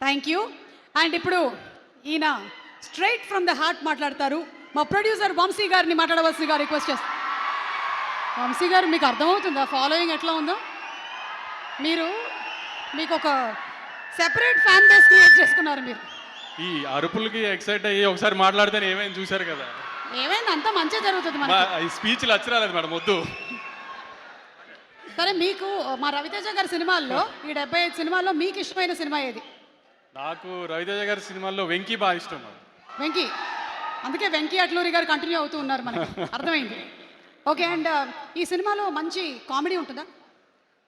Thank you and ఇప్పుడు ఈయన straight from the heart మాట్లాడతారు. మా ప్రొడ్యూసర్ వంశీ గారిని మాట్లాడవలసిందిగా రిక్వెస్ట్ చేస్తాను వంశీ గారు మీకు అర్థమవుతుందా? ఫాలోయింగ్ ఎట్లా ఉందో? మీరు మీకు ఒక సెపరేట్ ఫ్యాన్ బేస్ క్రియేట్ చేసుకున్నారు మీరు. ఈ అరుపులకి ఎక్సైట్ అయ్యి ఒకసారి మాట్లాడితే ఏమైంది చూశారు కదా? ఏమైంది? అంతా మంచిగా జరుగుతుంది మా మనకి. ఈ స్పీచ్లు వచ్చిరాలేదు మేడం వద్దు. సరే మీకు మా రవితేజ గారి సినిమాల్లో ఈ డెబ్బై ఐదు సినిమాల్లో మీకు ఇష్టమైన సినిమా ఏది? నాకు రవితేజ గారి సినిమాల్లో వెంకీ బాగా ఇష్టం వెంకీ. అందుకే వెంకీ అట్లూరి గారు కంటిన్యూ అవుతూ ఉన్నారు మనకి. అర్థమైంది. ఓకే అండ్ ఈ సినిమాలో మంచి కామెడీ ఉంటుందా?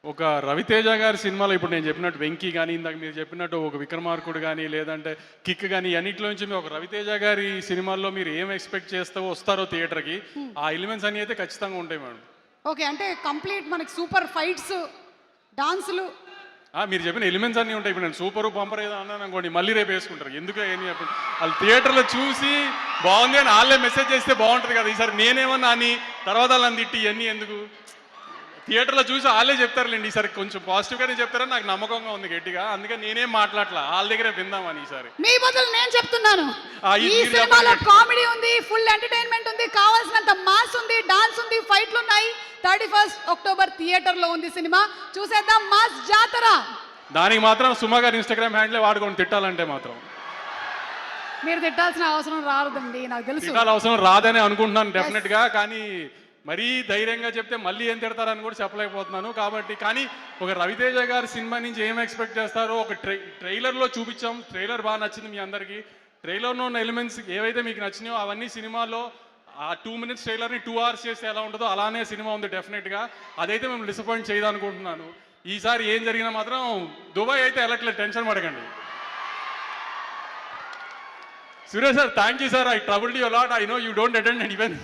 ఒక రవితేజ గారి సినిమాలో ఇప్పుడు నేను చెప్పినట్టు వెంకీ కానీ ఇందాక మీరు చెప్పినట్టు ఒక విక్రమార్కుడు కానీ లేదంటే కిక్ కానీ అన్నింటిలో నుంచి మీరు ఒక రవితేజ గారి సినిమాల్లో మీరు ఏం ఎక్స్పెక్ట్ చేస్తా వస్తారో థియేటర్కి ఆ ఎలిమెంట్స్ అన్ని అయితే ఖచ్చితంగా ఉంటాయి మేడం. ఓకే అంటే కంప్లీట్ మనకి సూపర్ ఫైట్స్ డాన్సులు మీరు చెప్పిన ఎలిమెంట్స్ అన్నీ ఉంటాయి. ఇప్పుడు నేను సూపర్ బంపర్ ఏదో అన్నాను అనుకోండి మళ్ళీ రేపు వేసుకుంటారు. ఎందుకు ఏమి చెప్పండి వాళ్ళు థియేటర్లో చూసి బాగుంది అని వాళ్ళే మెసేజ్ చేస్తే బాగుంటుంది కదా. ఈసారి నేనేమన్నా అని తర్వాత వాళ్ళని తిట్టి ఇవన్నీ ఎందుకు? థియేటర్లో చూసి వాళ్ళే చెప్తారులేండి. ఈసారి కొంచెం పాజిటివ్గానే చెప్తారని నాకు నమ్మకంగా ఉంది గట్టిగా. అందుకే నేనేం మాట్లాడలా వాళ్ళ దగ్గరే విందామని ఈసారి. మీ బదులు నేను చెప్తున్నాను. ఈ సినిమాలో. కామెడీ ఉంది ఫుల్ ఎంటర్టైన్మెంట్ ఉంది కావాల్సినంత మాస్ ఉంది డాన్స్ ఉంది ఫైట్లు ఉన్నాయి. థర్టీ ఫస్ట్ అక్టోబర్ థియేటర్లో ఉంది సినిమా. చూసేద్దాం మాస్ జాతర. దానికి మాత్రం సుమా గారి ఇన్స్టాగ్రామ్ హ్యాండ్లే వాడుకొని తిట్టాలంటే మాత్రం. మీరు తిట్టాల్సిన అవసరం రాదండి నాకు తెలుసు. తిట్టాల అవసరం రాదని అనుకుంటున్నాను డెఫినెట్గా కానీ మరీ ధైర్యంగా చెప్తే మళ్ళీ ఏం తిడతారని కూడా చెప్పలేకపోతున్నాను. కాబట్టి కానీ ఒక రవితేజ గారి సినిమా నుంచి ఏం ఎక్స్పెక్ట్ చేస్తారో ఒక ట్రై ట్రైలర్లో చూపించాం. ట్రైలర్ బాగా నచ్చింది మీ అందరికీ. ట్రైలర్లో ఉన్న ఎలిమెంట్స్ ఏవైతే మీకు నచ్చినాయో అవన్నీ సినిమాలో ఆ టూ మినిట్స్ ట్రైలర్ని టూ అవర్స్ చేస్తే ఎలా ఉంటుందో అలానే సినిమా ఉంది డెఫినెట్గా. అదైతే మేము డిసప్పాయింట్ చేయదనుకుంటున్నాను. ఈసారి ఏం జరిగినా మాత్రం దుబాయ్ అయితే వెళ్ళట్లేదు టెన్షన్ పడకండి. Suresh sir thank you sir I troubled you lot I know you don't attend and even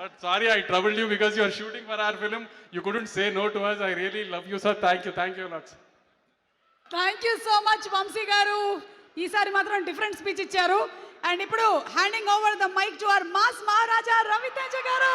but sorry I troubled you because you're shooting for our film you couldn't say no too much I really love you sir thank you thank you lot thank you so much Vamshi గారు. ఈసారి మాత్రం different speech ఇచ్చారు. And ఇప్పుడు handing over the mic to our mass Maharaja Ravi Teja గారు.